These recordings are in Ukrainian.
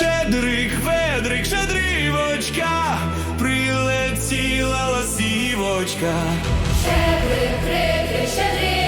Щедрик, ведрик, щедрівочка, прилетіла ласівочка. Щедрик, крикри, щедрівочка,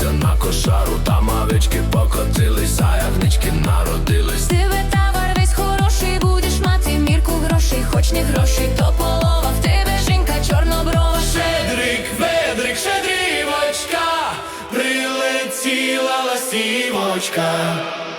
подивися на кошару, там овечки покотились, а ягнички народились. Тебе тавар весь хороший, будеш мати мірку грошей, хоч не грошей, то полова в тебе жінка чорноброва. Щедрик, ведрик, щедрівочка, прилетіла ласівочка.